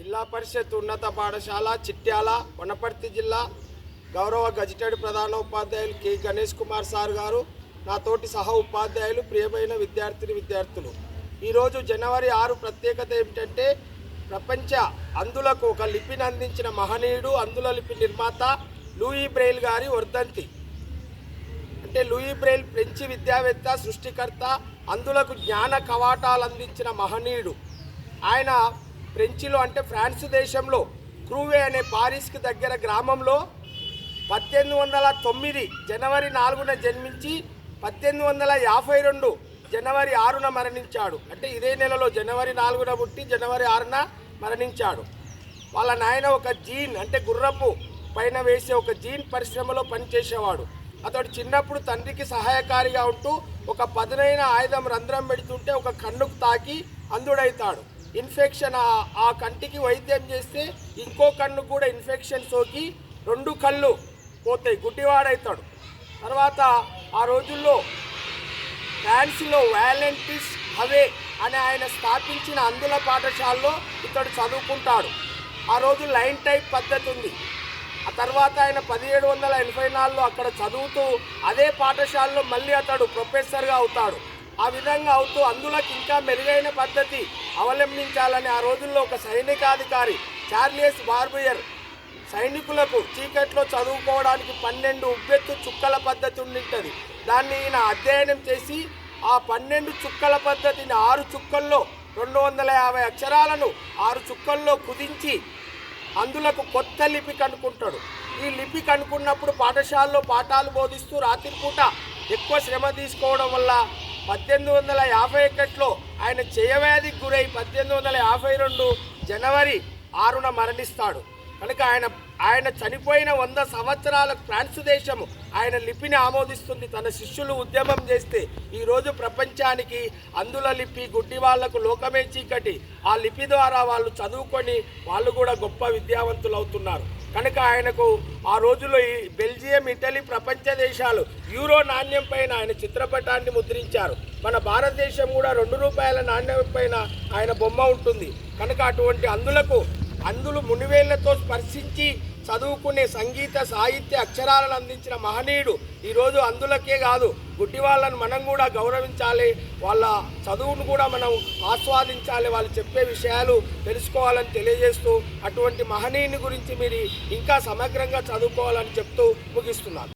జిల్లా పరిషత్ ఉన్నత పాఠశాల చిట్యాల వనపర్తి జిల్లా గౌరవ గజిటెడ్ ప్రధాన ఉపాధ్యాయులు కె. గణేష్ కుమార్ సార్ గారు నా తోటి సహ ఉపాధ్యాయులు ప్రియమైన విద్యార్థిని విద్యార్థులు. ఈరోజు జనవరి ఆరు ప్రత్యేకత ఏమిటంటే ప్రపంచ అందులకు ఒక లిపిని అందించిన మహనీయుడు అందుల లిపి నిర్మాత లూయి బ్రెయిల్ గారి వర్ధంతి. అంటే లూయి బ్రెయిల్ ఫ్రెంచి విద్యావేత్త సృష్టికర్త అందులకు జ్ఞాన కవాటాలు అందించిన మహనీయుడు. ఆయన ఫ్రెంచిలో అంటే ఫ్రాన్స్ దేశంలో క్రూవే అనే పారిస్కి దగ్గర గ్రామంలో పద్దెనిమిది వందల తొమ్మిది జనవరి నాలుగున జన్మించి పద్దెనిమిది వందల యాభై రెండు జనవరి ఆరున మరణించాడు. అంటే ఇదే నెలలో జనవరి నాలుగున పుట్టి జనవరి ఆరున మరణించాడు. వాళ్ళ నాయన ఒక జీన్ అంటే గుర్రపు పైన వేసే ఒక జీన్ పరిశ్రమలో పనిచేసేవాడు. అతడు చిన్నప్పుడు తండ్రికి సహాయకారిగా ఉంటూ ఒక పదునైన ఆయుధం రంధ్రం పెడుతుంటే ఒక కన్నుకు తాకి అందుడైతాడు ఇన్ఫెక్షన్ ఆ- కంటికి వైద్యం చేస్తే ఇంకో కన్ను కూడా ఇన్ఫెక్షన్ సోకి రెండు కళ్ళు పోతాయి గుడ్డివాడవుతాడు తర్వాత ఆ రోజుల్లో ఫ్రాన్స్లో వ్యాలెంటిస్ హవే అని ఆయన స్థాపించిన అందుల పాఠశాలలో ఇతడు చదువుకుంటాడు. ఆ రోజు లైన్ టైప్ పద్ధతి ఉంది. ఆ తర్వాత ఆయన పదిహేడు వందల ఎనభై నాలుగులో అక్కడ చదువుతూ అదే పాఠశాలలో మళ్ళీ అతడు ప్రొఫెసర్గా అవుతాడు. ఆ విధంగా అవుతూ అందులోకి ఇంకా మెరుగైన పద్ధతి అవలంబించాలని ఆ రోజుల్లో ఒక సైనికాధికారి చార్లియస్ బార్బియర్ సైనికులకు చీకట్లో చదువుకోవడానికి పన్నెండు ఉబ్బెత్తు చుక్కల పద్ధతి ఉండింటది. దాన్ని ఈయన అధ్యయనం చేసి ఆ పన్నెండు చుక్కల పద్ధతిని ఆరు చుక్కల్లో రెండు వందల యాభై అక్షరాలను ఆరు చుక్కల్లో కుదించి అందులకు కొత్త లిపి కనుక్కుంటాడు. ఈ లిపి కనుక్కున్నప్పుడు పాఠశాలలో పాఠాలు బోధిస్తూ రాత్రిపూట ఎక్కువ శ్రమ తీసుకోవడం వల్ల పద్దెనిమిది వందల యాభై ఒకటిలో ఆయన చేయవ్యాధికి గురై పద్దెనిమిది వందల యాభై రెండు జనవరి ఆరున మరణిస్తాడు. కనుక ఆయన ఆయన చనిపోయిన వంద సంవత్సరాలకు ఫ్రాన్స్ దేశము ఆయన లిపిని ఆమోదిస్తుంది. తన శిష్యులు ఉద్యమం చేస్తే ఈరోజు ప్రపంచానికి అందుల లిపి గుడ్డి వాళ్ళకు లోకమే చీకటి. ఆ లిపి ద్వారా వాళ్ళు చదువుకొని వాళ్ళు కూడా గొప్ప విద్యావంతులు అవుతున్నారు కనుక ఆయనకు ఆ రోజుల్లో ఈ బెల్జియం ఇటలీ ప్రపంచ దేశాలు యూరో నాణ్యం పైన ఆయన చిత్రపటాన్ని ముద్రించారు. మన భారతదేశం కూడా రెండు రూపాయల నాణ్యం పైన ఆయన బొమ్మ ఉంటుంది. కనుక అటువంటి అందులకు అందులు మునివేళ్ళతో స్పర్శించి చదువుకునే సంగీత సాహిత్య అక్షరాలను అందించిన మహనీయుడు ఈరోజు అందులకే కాదు గుడ్డి వాళ్ళను మనం కూడా గౌరవించాలి వాళ్ళ చదువును కూడా మనం ఆస్వాదించాలి వాళ్ళు చెప్పే విషయాలు తెలుసుకోవాలని తెలియజేస్తూ అటువంటి మహనీయుని గురించి మీరు ఇంకా సమగ్రంగా చదువుకోవాలని చెప్తూ ముగిస్తున్నాను.